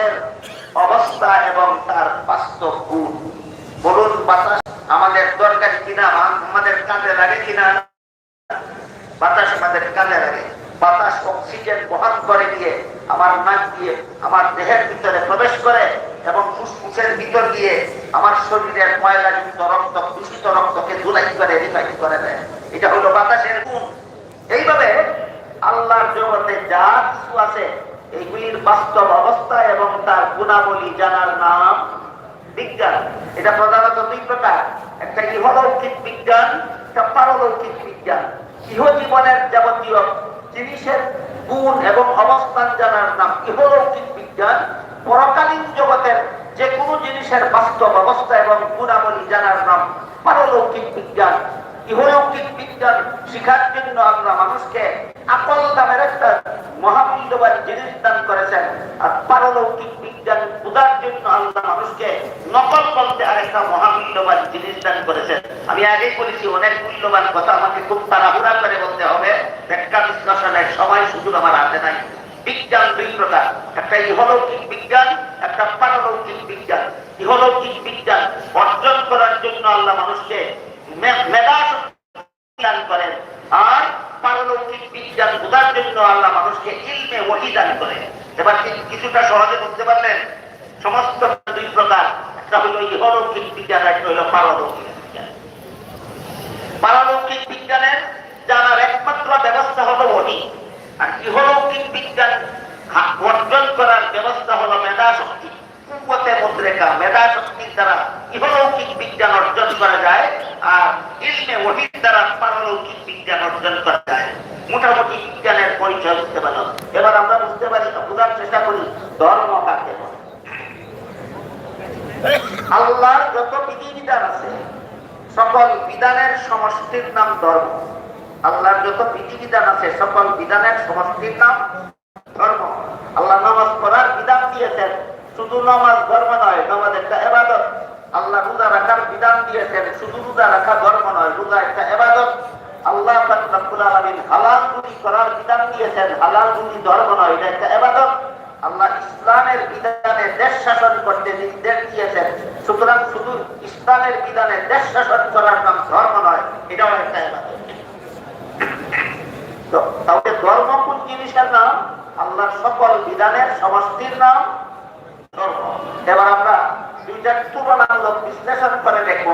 বাতাসের অবস্থা এবং তার বাস্তব গুণ। বলুন, বাতাস আমাদের দরকারি কিনা আমাদের কাজে লাগে কিনা? বাতাস আমাদের কাজে লাগে। বাতাস অক্সিজেন বহন করে দিয়ে আমার নাক দিয়ে আমার দেহের ভিতরে প্রবেশ করে এবং ফুসফুসের ভিতর দিয়ে আমার শরীরের ময়লাযুক্ত রক্ত, দূষিত রক্তকে ধুলাই করে, রিফাইন করে দেয়। এটা হলো বাতাসের গুণ। এইভাবে আল্লাহর জগতে যা কিছু আছে এইগুলির বাস্তব অবস্থা এবং তার গুণাবলী জানার নাম বিজ্ঞান। এটা প্রধানত দুই প্রকার। একটা ইহলৌকিক বিজ্ঞান, একটা পারলৌকিক বিজ্ঞান। ইহ জীবনের যাবতীয় জিনিসের গুণ এবং অবস্থান জানার নাম ইহলৌকিক বিজ্ঞান। পরকালীন জগতের যে কোনো জিনিসের বাস্তব অবস্থা এবং গুণাবলী জানার নাম পারলৌকিক বিজ্ঞান। ইহলৌকিক বিজ্ঞান শিখার জন্য আমরা মানুষকে আকল দামের একটা মহামূল্যবান জিনিস দান করেছেন। আর পারলৌকিক বিজ্ঞান বোঝার জন্য আল্লাহ মানুষকে নকল বলতে আরেকটা মহামূল্যবান জিনিস দান করেছেন। আমি আগেই বলেছি, অনেক মূল্যবান কথা আমাকে খুব তাড়াহুড়া করে বলতে হবে। ব্যাখ্যা বিশ্লেষণের সময় সুযোগ আমার হাতে নাই। বিজ্ঞান দুই প্রকার। একটা ইহলৌকিক বিজ্ঞান, একটা পারলৌকিক বিজ্ঞান। ইহলৌকিক বিজ্ঞান অর্জন করার জন্য আল্লাহ মানুষকে মেধা দান করেন। আর পারলৌকিক বিজ্ঞান বোঝার জন্য আল্লাহ মানুষকে ইলমে ওহি দান করে। এবার কিছুটা সহজে বুঝতে পারলেন, সমস্ত দুই প্রকার। একটা হলো ইহলৌকিক বিজ্ঞান, একটা হলো পারলৌকিক পারলৌকিক বিজ্ঞানের জানার একমাত্র ব্যবস্থা হলো ওহি। আর ইহলৌকিক বিজ্ঞান অর্জন করার ব্যবস্থা হলো মেধা শক্তি কুপতে মুদ্রেকা মেধা শক্তির দ্বারা ইহলৌকিক বিজ্ঞান অর্জন করা যায়। আর ইলমে ওহির দ্বারা পারলৌকিক বিজ্ঞান অর্জন করা যায়। মোটামুটি বিজ্ঞানের পরিচয় বুঝতে পারলাম। এবার আমরা বুঝতে পারি বোঝার চেষ্টা করি, ধর্ম কাকে আল্লাহর যত বিধিবিধান আছে, সকল বিধানের সমষ্টির নাম ধর্ম। আল্লাহর যত বিধিবিধান আছে, সকল বিধানের সমষ্টির নাম ধর্ম। আল্লাহ নামাজ পড়ার বিধান দিয়েছেন। শুধু নামাজ ধর্ম নয় নামাজ একটা এবাদত। আল্লাহ রোজা রাখার বিধান দিয়েছেন। শুধু রোজা রাখা ধর্ম নয়, রোজা একটা এবাদত। আল্লাহ আলামিন হালাল গুলি করার বিধান দিয়েছেন। হালাল গুলি ধর্ম নয়, এটা একটা এবাদত। আল্লাহ ইসলামের বিধানে দেশ শাসন করতে নির্দেশ দিয়েছেন। সুতরাং শুধু ইসলামের বিধানে দেশ শাসন করার নাম ধর্ম নয়, এটাও একটা এবাদত। তাহলে ধর্ম কোন জিনিসের নাম? আল্লাহর সকল বিধানের সমষ্টির নাম ধর্ম। এবার আমরা দুইটা তুলনামূলক বিশ্লেষণ করে দেখব,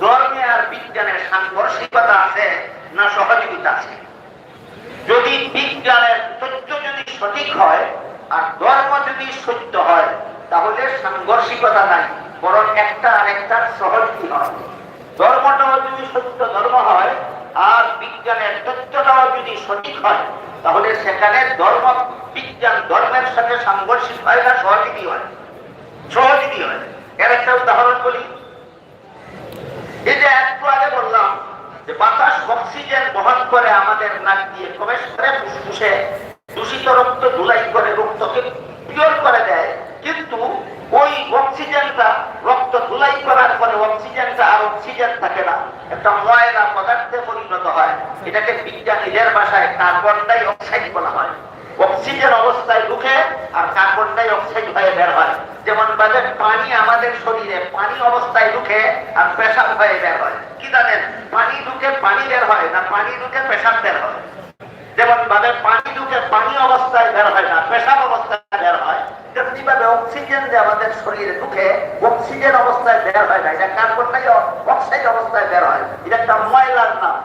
ধর্মে আর বিজ্ঞানের সাংঘর্ষিকতা আছে না সহযোগিতা আছে? যদি বিজ্ঞানের তথ্য যদি সঠিক হয় আর ধর্ম যদি সত্য হয়, তাহলে সাংঘর্ষিকতা নাই, বরং একটা আরেকটার সহযোগী হয়। ধর্মটাও যদি সত্য ধর্ম হয়, আর বিজ্ঞানের তথ্যটাও যদি সঠিক হয়, তাহলে সেখানে ধর্ম, বিজ্ঞান ধর্মের সাথে সাংঘর্ষিক হয় না সহযোগী হয়? সহযোগী হয়। এর একটা উদাহরণ বলি। এই যে একটু আগে বললাম যে বাতাস অক্সিজেন বহন করে আমাদের নাক দিয়ে প্রবেশ করে, ফুসফুসে দূষিত রক্ত ধুলাই করে, রক্তকে পিওর করে দেয়। কিন্তু ওই অক্সিজেনটা রক্ত ধুলাই করার পরে অক্সিজেনটা আর অক্সিজেন থাকে না। একটা ময়লা পদার্থে পরিণত হয়। এটাকে বিজ্ঞানীদের ভাষায় কার্বন ডাই অক্সাইড বলা হয়। অক্সিজেন অবস্থায় ঢুকে আর কার্বন ডাই অক্সাইড হয়ে বের হয়। যেমন ভাবে পানি আমাদের শরীরে, পানি অবস্থায় ঢুকে আর পেশাব হয়ে বের হয়। কি জানেন? পানি ঢুকে পানি বের হয় না পানি ঢুকে পেশাব বের হয়। যেমন ভাবে পানি ঢুকে পানি অবস্থায় বের হয় না, পেশাব অবস্থায় বের হয়। তেমনি ভাবে অক্সিজেন যে আমাদের শরীরে ঢুকে অক্সিজেন অবস্থায় বের হয় না, এটা কার্বন ডাই অক্সাইড অবস্থায় বের হয়। এটা একটা ময়লার নাম।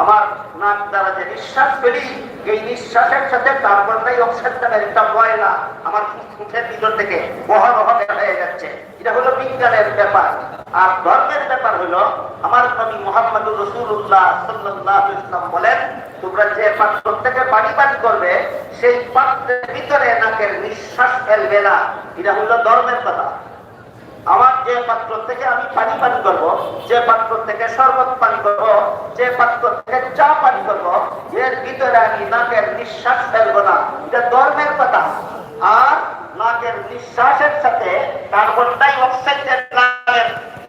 আমার নাক দ্বারা যে নিঃশ্বাস ফেলি, এই নিঃশ্বাসের সাথে একটা ময়লা আমার ফুসফুসের ভিতর থেকে হয়ে যাচ্ছে। এটা হলো বিজ্ঞানের ব্যাপার। আর ধর্মের ব্যাপার হলো, আমার নবী মোহাম্মদুর রসুল্লাহ সাল্লাহ বলেন, তোমরা যে পাত্র থেকে পানি পান করবে, সেই পাত্রের ভিতরে নাকের নিঃশ্বাস ফেলবে না। এটা হলো ধর্মের কথা। আমার যে পাত্র থেকে আমি পানি পান করব, যে পাত্র থেকে শরবত পান করব, যে পাত্র থেকে চা পান করব, এর ভিতরে আমি নাকের নিঃশ্বাস ফেলব না। এটা ধর্মের কথা। আর নাকের নিঃশ্বাসের সাথে কার্বন ডাই অক্সাইডের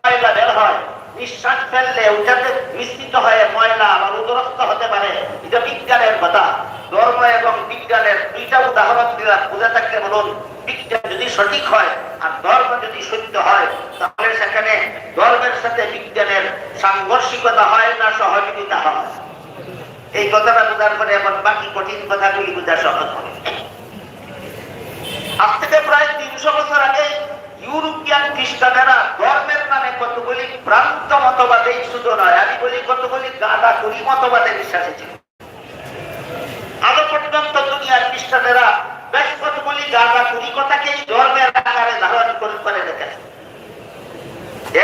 ময়লা বের হয়। নিঃশ্বাস ফেললে ওটাতে মিশ্রিত হয়ে ময়লা আবার উদরস্থ হতে পারে। এটা বিজ্ঞানের কথা। ধর্ম এবং বিজ্ঞানের দুইটা উদাহরণ দিলাম। বুঝে থাকলে বলুন, বিজ্ঞান যদি সঠিক হয় আর ধর্ম যদি সত্য হয়, তাহলে সেখানে ধর্মের সাথে বিজ্ঞানের সাংঘর্ষিকতা হয় না সহযোগিতা হয়। এই কথাটা বোঝার পরে এখন বাকি কঠিন কথাগুলি বোঝা সহজ হবে। আজ থেকে প্রায় তিনশো বছর আগে ইউরোপিয়ান খ্রিস্টানেরা ধর্মের নামে কতগুলি প্রান্ত মতবাদে শুধু নয় আমি বলি কতগুলি গাদা করি মতবাদে বিশ্বাসী ছিল। আজও পর্যন্ত দুনিয়ার খ্রিস্টানেরা বেশ কতগুলি গাদা করি কথাকে ধর্মের আকারে ধারণ করে করে রেখেছে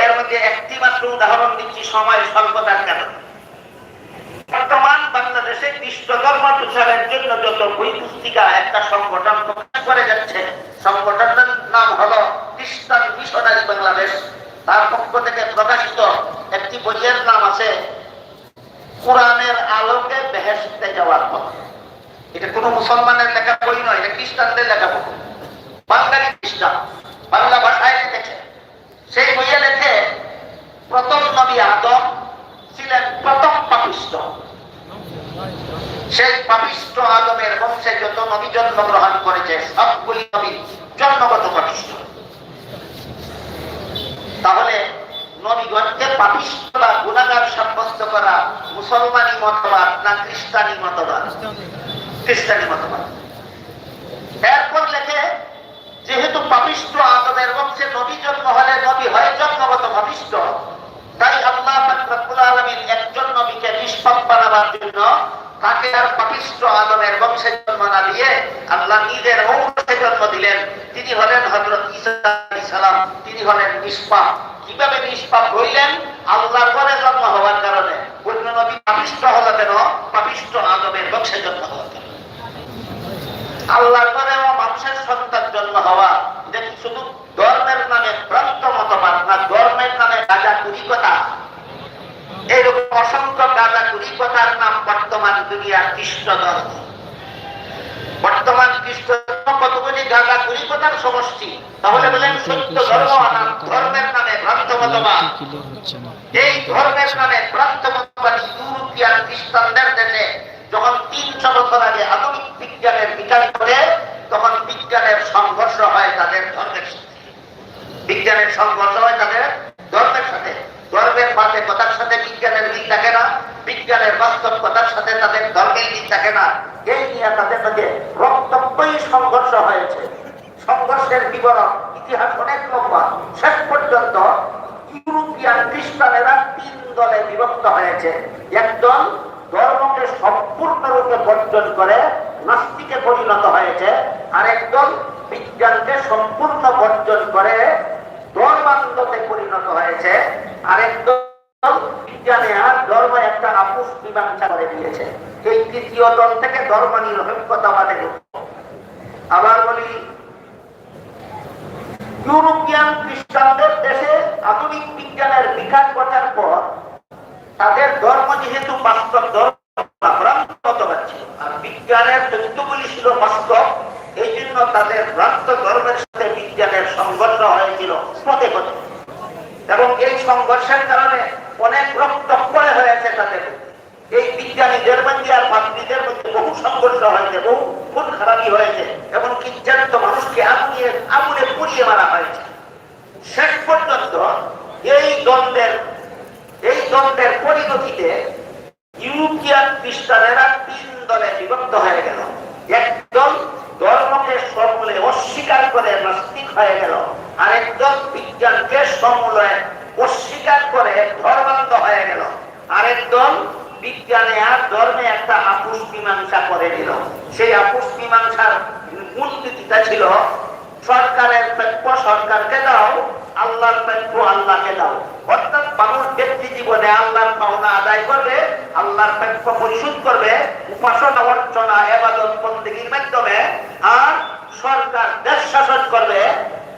এর মধ্যে একটি উদাহরণ দিচ্ছি, সময় স্বল্পতার কারণে। বর্তমান বাংলাদেশে বিশ্ব প্রচারের জন্য যত বই পুস্তিকা একটা সংগঠন প্রকাশ করে যাচ্ছে, সংগঠনটার নাম হলো খ্রিস্টান মিশনারি বাংলাদেশ। তার পক্ষ থেকে প্রকাশিত একটি বইয়ের নাম আছে, কোরআনের আলোকে বেহেশতে যাওয়ার পথ। এটা কোনো মুসলমানের লেখা বই নয়, এটা খ্রিস্টানদের লেখা বই। বাঙালি খ্রিস্টান। বাংলা ভাষায় লিখেছে সেই বইয়ে লেখে প্রথম নবী আদম ছিলেন প্রথম পাপিষ্ট সেই পাপিষ্ট বংশে যত নবী করেছে, সবগুলি নবী জন্মগত পাপিষ্ট। তাহলে নবীগণকে পাপিষ্ট বা গুণাগার সাব্যস্ত করা মুসলমানি মতবাদ না খ্রিস্টানি মতবাদ? খ্রিস্টানি মতবাদ। এরপর লেখে, যেহেতু পাপিষ্ট আদমের বংশে নবী জন্ম হলে নবী হয় জন্মগত পাপিষ্ট, তাই আল্লাহ একজন নবীকে নিষ্পাপ বানাবার জন্য তাকে আর পাপিষ্ট আদমের বংশে জন্ম না দিয়ে আল্লাহ নিজের ঔরসে জন্ম দিলেন। তিনি হলেন হযরত ঈসা আলাইহিস সালাম। তিনি হলেন নিষ্পাপ। কীভাবে নিষ্পাপ হইলেন? আল্লাহর পরে জন্ম হওয়ার কারণে। অন্য নবী পাপিষ্ট হলো কেন? পাপিষ্ট আদমের বংশে জন্ম হওয়ার কারণে। আল্লাহর পরেও মানুষের সন্তান জন্ম হওয়া। এটা শুধু ধর্মের নামে ভ্রান্ত মতবাদ না, ধর্মের নামে গাজা কুড়িকতা। এইরকম অসংখ্য গাজা কুড়িকতার নাম বর্তমান দুনিয়ার খ্রিস্ট ধর্ম বর্তমান ধর্ম কতগুলি গাজা কুড়িকতার সমষ্টি? তাহলে বলেন সত্য ধর্ম ধর্মের নামে ভ্রান্ত মতবাদ। এই ধর্মের নামে প্রান্ত মতবাদী ইউরোপিয়ান খ্রিস্টানদের দেশে যখন তিনশো বছর আগে আধুনিক বিজ্ঞানের বিকাশ করে তখন বিজ্ঞানের সংঘর্ষ হয় তাদের ধর্মের সাথে। বিজ্ঞানের সংঘর্ষ হয় তাদের ধর্মের সাথে। ধর্মের মাঠে কথার সাথে বিজ্ঞানের মিল থাকে না, বিজ্ঞানের বাস্তব কথার সাথে তাদের ধর্মের মিল থাকে না, এই নিয়ে তাদের মধ্যে রক্তব্যই সংঘর্ষ হয়েছে। সংঘর্ষের বিবরণ ইতিহাস অনেক লম্বা। শেষ পর্যন্ত ইউরোপিয়ান খ্রিস্টানেরা তিন দলে বিভক্ত হয়েছে। একদল ধর্মকে সম্পূর্ণরূপে বর্জন করে নাস্তিকে পরিণত হয়েছে আর একদল বিজ্ঞানকে সম্পূর্ণ বর্জন করে ধর্মান্ধতে পরিণত হয়েছে আর একদল বিজ্ঞানে আর ধর্ম একটা আপুষ মীমাংসা করে দিয়েছে। এই তৃতীয় দল থেকে ধর্ম নিরপেক্ষতাবাদের আবার বলি, ইউরোপিয়ান খ্রিস্টানদের দেশে আধুনিক বিজ্ঞানের বিকাশ ঘটার পর তাদের ধর্ম যেহেতু বাস্তব ধর্ম ভ্রান্ত ছিল আর বিজ্ঞানের তথ্যগুলি ছিল বাস্তব, এই জন্য তাদের ভ্রান্ত ধর্মের সাথে বিজ্ঞানের সংঘর্ষ হয়েছিল এবং এই সংঘর্ষের কারণে অনেক রক্তক্ষয় হয়েছে তাদের এই বিজ্ঞানীদের মধ্যে আর পাত্রীদের মধ্যে বহু সংঘর্ষ হয়েছে, বহু খুন খারাপি হয়েছে, এবং কিজ্জান্ত মানুষকে আগুনে আগুনে পুড়িয়ে মারা হয়েছে। শেষ পর্যন্ত এই দ্বন্দ্বের এই দ্বন্দ্বের পরিণতিতে ইউরোপিয়ান খ্রিস্টানেরা তিন দলে বিভক্ত হয়ে গেল। একদল ধর্মকে সমূলে অস্বীকার করে নাস্তিক হয়ে গেল আরেকদল বিজ্ঞানকে সমূলে অস্বীকার করে ধর্মান্ধ হয়ে গেল। আরেক দল বিজ্ঞানে আর ধর্মে একটা আপুষ মীমাংসা করে দিল সেই আপুষ মীমাংসার মূল নীতিটা ছিল, সরকারের প্রাপ্য সরকারকে দাও, আল্লাহর প্রাপ্য আল্লাহকে দাও। অর্থাৎ মানুষ ব্যক্তি জীবনে আল্লাহর পাওনা আদায় করবে, আল্লাহর প্রাপ্য পরিশোধ করবে, উপাসনা, অর্চনা, এবাদত বন্দীর মাধ্যমে, আর সরকার দেশ শাসন করবে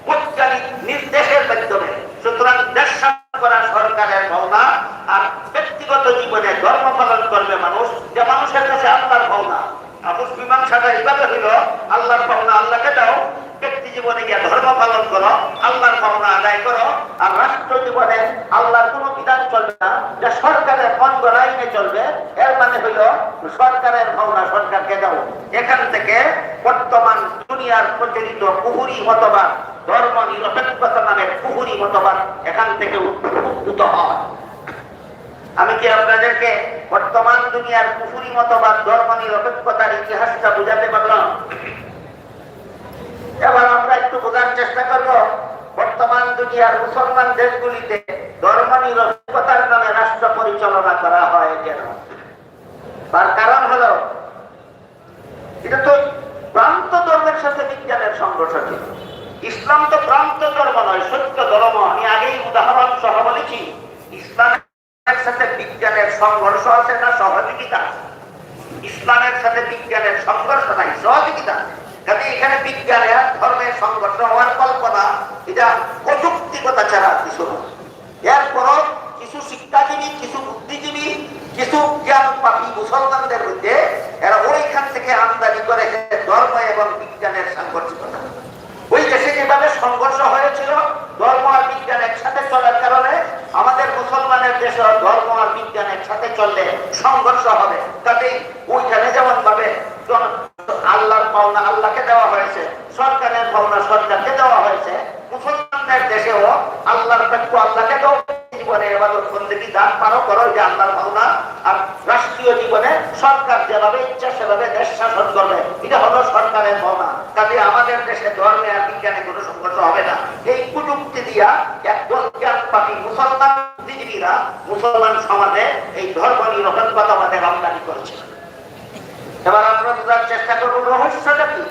বৈজ্ঞানিক নির্দেশের মাধ্যমে। সুতরাং দেশ করা সরকারের ভাবনা আর ব্যক্তিগত জীবনে ধর্ম পালন করবে মানুষ, যে মানুষের কাছে আল্লাহর ভাবনা। আপুষ মীমাংসাটা এইভাবে হইল, আল্লাহর পাওনা আল্লাহকে দাও, ব্যক্তি জীবনে গিয়ে ধর্ম পালন করো, আল্লাহর পাওনা আদায় করো, আর রাষ্ট্র জীবনে আল্লাহর কোনো বিধান চলবে না, যে সরকারের অঙ্গ আইনে চলবে, এর মানে হইল সরকারের ভাবনা সরকারকে দাও। এখান থেকে বর্তমান দুনিয়ার প্রচলিত কুহুরি মতবাদ ধর্ম নিরপেক্ষতা নামের কুহুরি মতবাদ এখান থেকে উদ্ভূত হয়। আমি কি আপনাদেরকে বর্তমান দুনিয়ার কুফুরি মতবাদ, ধর্ম নিরপেক্ষতার ইতিহাসটা বুঝাতে পারলাম? এবার আমরা একটু বোঝার চেষ্টা করব, বর্তমান দুনিয়ার মুসলমান দেশগুলিতে ধর্ম নিরপেক্ষতার নামে রাষ্ট্র পরিচালনা করা হয় কেন? তার কারণ হলো, এটা তো প্রান্ত ধর্মের সাথে বিজ্ঞানের সংঘর্ষ ছিল ইসলাম তো প্রান্ত ধর্ম নয় সত্য ধর্ম। আমি আগেই উদাহরণ সহ বলেছি, ইসলামের সাথে বিজ্ঞানের সংঘর্ষ আছে না সহযোগিতা? ইসলামের সাথে বিজ্ঞানের সংঘর্ষ নাই, সহযোগিতা? কাজে এখানে বিজ্ঞানে আর ধর্মের সংঘর্ষ হওয়ার কল্পনা, এটা প্রযুক্তিগতা ছাড়া কিছু নয়। এরপরও কিছু শিক্ষাজীবী, কিছু বুদ্ধিজীবী, কিছু জ্ঞান পাপী মুসলমানদের মধ্যে এরা ওইখান থেকে আমদানি করে ধর্ম এবং বিজ্ঞানের দেশে যেভাবে সংঘর্ষ হয়েছিল? ধর্ম আর বিজ্ঞান একসাথে চলার কারণে আমাদের মুসলমানের দেশে ধর্ম আর বিজ্ঞান একসাথে চললে সংঘর্ষ হবে। তাতে ওইখানে যেমন ভাবে আল্লাহর পাওনা আল্লাহকে দেওয়া হয়েছে, সরকারের পাওনা সরকারকে দেওয়া হয়েছে, মুসলমানদের দেশেও আল্লাহর প্রাপ্য আল্লাহকে দাও জীবনে এবাদত বন্দেগী দান পারো? করো যে আল্লাহর পাওনা আর রাষ্ট্রীয় জীবনে সরকার যেভাবে ইচ্ছা, সেভাবে দেশ শাসন করবে। এটা হলো সরকারের পাওনা কাজে আমাদের দেশে ধর্মে আর বিজ্ঞানে কোনো সংঘর্ষ হবে না। এই প্রযুক্তি দিয়া একদল জ্ঞান পাপি মুসলমান বুদ্ধিজীবীরা মুসলমান সমাজে এই ধর্ম নিরপেক্ষতাবাদের আমদানি করেছে। এবার আমরা বোঝার চেষ্টা করব, রহস্যটা কি?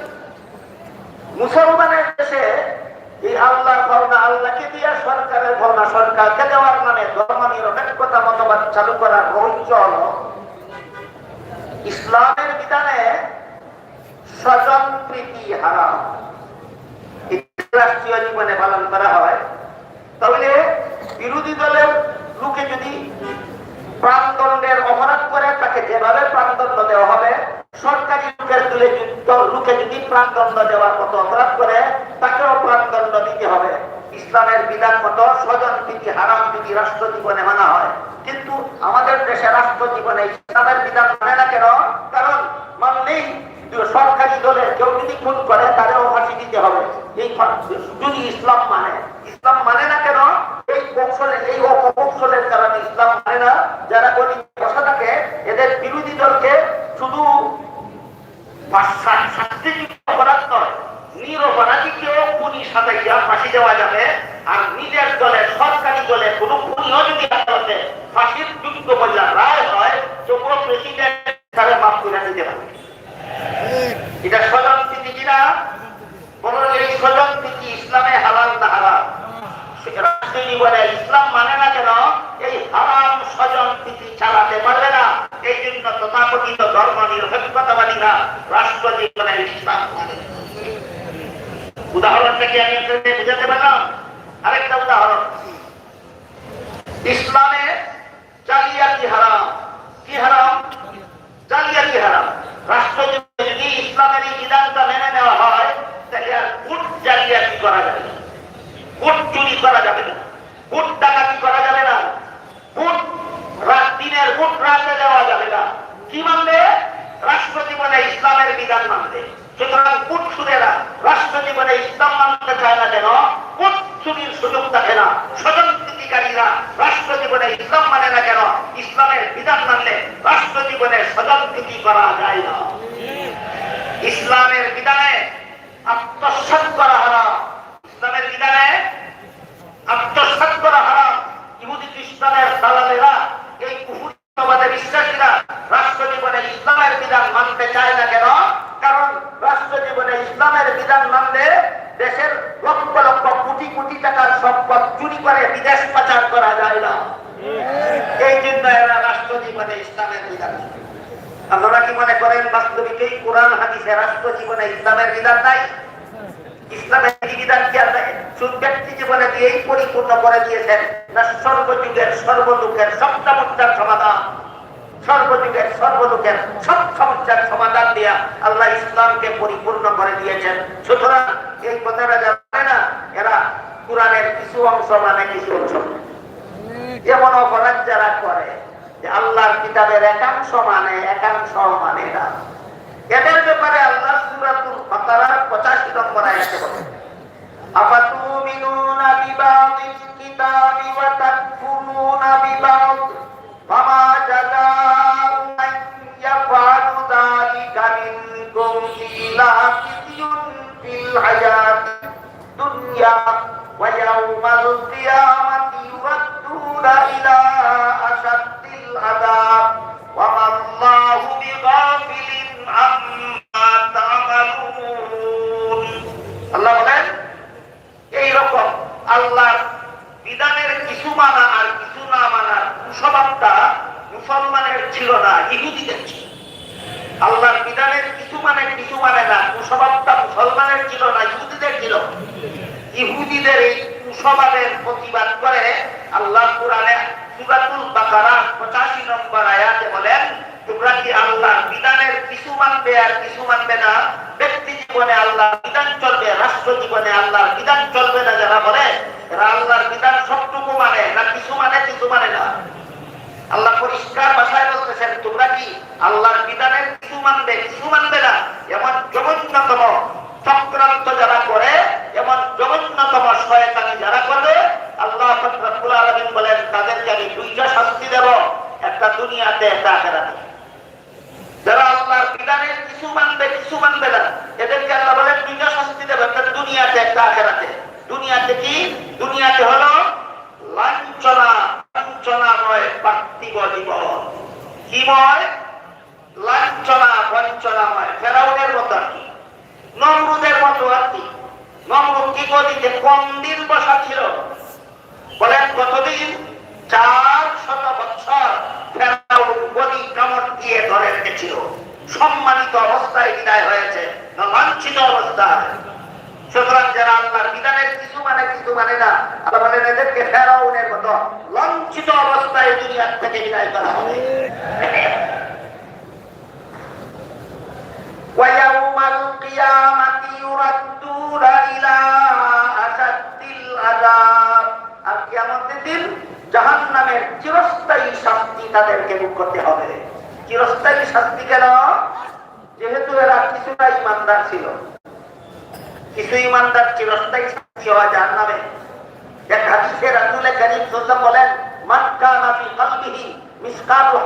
মুসলমানের দেশে এই ভাবনা আল্লাহকে সরকারের ভাবনা সরকারকে দেওয়ার মানে ধর্ম নিরপেক্ষতা মতবাদ চালু হল, ইসলামের বিধানে স্বজন প্রীতি জীবনে পালন করা হয়। তাহলে বিরোধী দলের লোকে যদি প্রাণদণ্ডের অপরাধ করে, তাকে যেভাবে প্রাণদণ্ড দেওয়া হবে, সরকারি লোকের লোকে যদি প্রাণদণ্ড দেওয়ার মতো অপরাধ করে তাকেও প্রাণদণ্ড দিতে হবে ইসলামের বিধান মতো প্রীতি হারাম প্রীতি রাষ্ট্র জীবনে মানা হয়। কিন্তু আমাদের দেশে রাষ্ট্র জীবনে ইসলামের বিধান মানে না কেন? কারণ মানলেই সরকারি দলে কেউ যদি খুন করে, তারেও ফাঁসি দিতে হবে। এই যদি ইসলাম মানে। ইসলাম মানে না কেন? এই কৌশলে, এই অপকৌশলের কারণে ইসলাম মানে না। যারা গরিব বসা থাকে, এদের বিরোধী দলকে শুধু অপরাধ নয়, নিরপরাধীকেও খুনি সাজাইয়া ফাঁসি দেওয়া যাবে। আর নিজের দলের সরকারি দলে কোন যদি আদালতে ফাঁসির যুক্ত বললা রায় হয় তবুও প্রেসিডেন্ট তারা মাফ করে নিতে পারে এটা স্বজন কিনা বলুন এই স্বজন প্রীতি ইসলামে হালাল না হারাম রাষ্ট্র ইসলাম মানে কেন? এই স্বজন প্রীতি চালাতে পারবে না। এই জন্য ধর্ম নিরপেক্ষতাবাদীরা রাষ্ট্র জীবনে ইসলাম মানে না। উদাহরণটা আমি বুঝাতে পারলাম। আরেকটা উদাহরণ। ইসলামে জালিয়াতি হারাম। কি হারাম? জালিয়াতি হারাম। রাষ্ট্র যদি ইসলামের এই বিধানটা মেনে নেওয়া হয়, তাহলে আর ভোট জালিয়াতি করা যাবে ভোট চুরি করা যাবে না। ভোট ডাকাতি করা যাবে না। রাত দিনের ভোট রাতে দেওয়া যাবে না। কি মানবে? রাষ্ট্র জীবনে ইসলামের বিধান মানবে। সুতরাং ভোট সুরেরা রাষ্ট্র জীবনে ইসলাম মানতে চায় না কেন ভোট চুরির সুযোগ থাকে না স্বজন প্রীতিকারীরা রাষ্ট্র জীবনে ইসলাম মানে না কেন ইসলামের বিধান মানলে রাষ্ট্র প্রীতি করা যায় না। ইসলামের বিধানে আত্মসাৎ করা হারাম। ইসলামের বিধানে আত্মসাৎ করা হারাম। ইহুদি খ্রিস্টানের দালালেরা, এই কুহুরবাদে বিশ্বাসীরা রাষ্ট্র জীবনে ইসলামের বিধান মানতে চায় না কেন? কারণ রাষ্ট্র জীবনে ইসলামের বিধান মানলে দেশের লক্ষ লক্ষ কোটি কোটি টাকার সম্পদ চুরি করে বিদেশ পাচার করা যায় না। এই জন্য এরা রাষ্ট্র জীবনে ইসলামের বিধান। আপনারা কি মনে করেন বাস্তবিক এই কোরআন, হাদিসে রাষ্ট্র জীবনে ইসলামের বিধান নাই পরিপূর্ণ করে দিয়েছেন সমাধান? আল্লাহ ইসলামকে পরিপূর্ণ করে দিয়েছেন। সুতরাং এই কথাটা জানে না, এরা কোরআনের কিছু অংশ মানে কিছু অংশ। মানে। এমন অপরাধ যারা করে আল্লাহর কিতাবের একাংশ মানে একাংশ মানে না। এদের ব্যাপারে আল্লাহ সুরাতুল ফাতারার 85 নম্বর আয়াতে বলেন, আফাতুমিনুনা বিবাদিল কিতাবি ওয়া তাকফুরুনা বিবাদ? ফামা ইহুদিদের এই কুস্বভাবের প্রতিবাদ করে, আল্লাহ কোরআনে সূরাতুল বাকারা 85 নম্বর আয়াতে বলেন, তোমরা কি আল্লাহর বিধানের কিছু মানবে আর কিছু মানবে না? ব্যক্তি জীবনে আল্লাহর বিধান চলবে, রাষ্ট্র জীবনে আল্লাহর বিধান চলবে না? যারা বলে, এরা আল্লাহর বিধান সবটুকু মানে না, কিছু মানে কিছু মানে না। আল্লাহ পরিষ্কার ভাষায় বলতেছেন, তোমরা কি আল্লাহর বিধানের কিছু মানবে কিছু মানবে না? এমন জঘন্যতম চক্রান্ত যারা করে এমন জঘন্যতম শয়তানি যারা করবে আল্লাহ আলামিন বলেন, তাদেরকে আমি দুইটা শাস্তি দেব, একটা দুনিয়াতে, একটা আখেরাতে। যারা আল্লাহর কিছু মানবে কিছু মানবে না, এদেরকে আল্লাহ বলেন, দুইটা শাস্তি দেবে, একটা দুনিয়াতে একটা দুনিয়াতে কি? দুনিয়াতে হলো লাঞ্ছনা, লাঞ্ছনাময় পার্থিব জীবন। কিময় লাঞ্ছনা, বঞ্চনাময়, ফেরাউনের মতো কি। নমরুদের মতো আর নমরুদ কি গদিতে দিন বসা ছিল? বলেন, কতদিন? চার শত বছর ফেরাউন গদি কামড় দিয়ে ধরে রেখেছিল। সম্মানিত অবস্থায় বিদায় হয়েছে লাঞ্ছিত অবস্থায়। সুতরাং যারা আল্লাহর বিধানের কিছু মানে কিছু মানে না, আল্লাহ এদেরকে অবস্থায় দুনিয়ার থেকে বিদায় করা হবে। ويوم القيامة يردون إلى أشد العذاب আর কিয়ামতের দিন জাহান্নামের চিরস্থায়ী শাস্তি তাদেরকে ভোগ করতে হবে চিরস্থায়ী শাস্তি কেন যেহেতু এরা কিছুটা ইমানদার ছিল কিছু ইমানদার চিরস্থায়ী শাস্তি হওয়া জাহান্নামে এক হাদিসে রাসূল করিম সাল্লাল্লাহু বলেন মিসকালু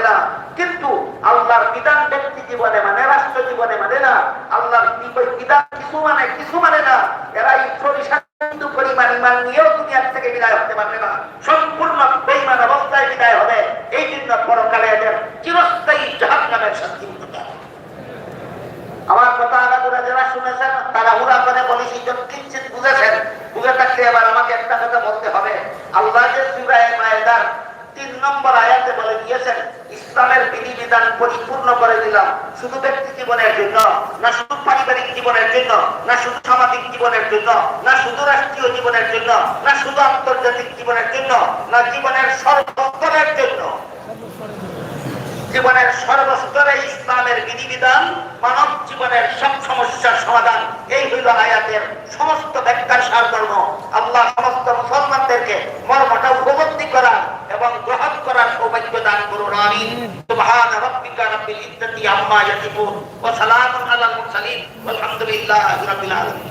না। কিন্তু আল্লাহর বিধান ব্যক্তি জীবনে মানে রাষ্ট্র জীবনে মানে না। আল্লাহর বিধান কিছু মানে কিছু মানে না। এরা এই সরিষার বিন্দু পরিমাণ ঈমান নিয়েও দুনিয়ার থেকে বিদায় হতে পারবে না। সম্পূর্ণ বেঈমান অবস্থায় বিদায় হবে। এই জন্য পরকালে এদের চিরস্থায়ী জাহান্নামের শাস্তি। আমার কথা আলাদা যারা শুনেছেন, তারা হুরা করে বলেছি কিঞ্চিত বুঝেছেন? বুঝে থাকলে এবার আমাকে একটা কথা বলতে হবে। আল্লাহ যে সুরায় তিন নম্বর আয়াতে বলে দিয়েছেন, ইসলামের বিধিবিধান পরিপূর্ণ করে দিলাম, শুধু ব্যক্তি জীবনের জন্য, না শুধু পারিবারিক জীবনের জন্য, না শুধু সামাজিক জীবনের জন্য, না শুধু রাষ্ট্রীয় জীবনের জন্য, না শুধু আন্তর্জাতিক জীবনের জন্য, না জীবনের সর্বস্তরের জন্য। জীবনের সর্বস্তরে ইসলামের বিধিবিধান মানব জীবনের সব সমস্যার সমাধান। এই হইল আয়াতের সমস্ত ব্যাখ্যার সারধর্ম। আল্লাহ সমস্ত মুসলমানদেরকে মর্মটা উপলব্ধি করার এবং গ্রহণ করার সৌভাগ্য দান করুন আমি সুবহান রাব্বিকা ইজ্জতি আম্মা ইয়াসিফুন ওয়া সালামুন আলাল মুরসালিন। রাব্বিল আলামিন।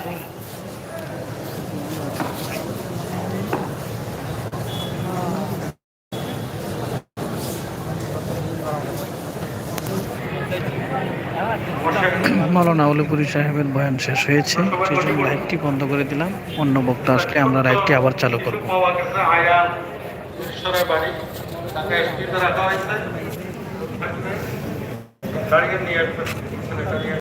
মাওলানা আউলিপুরি সাহেবের বয়ান শেষ হয়েছে, সেই জন্য লাইভটি বন্ধ করে দিলাম। অন্য বক্তা আসলে আমরা লাইভটি আবার চালু করব।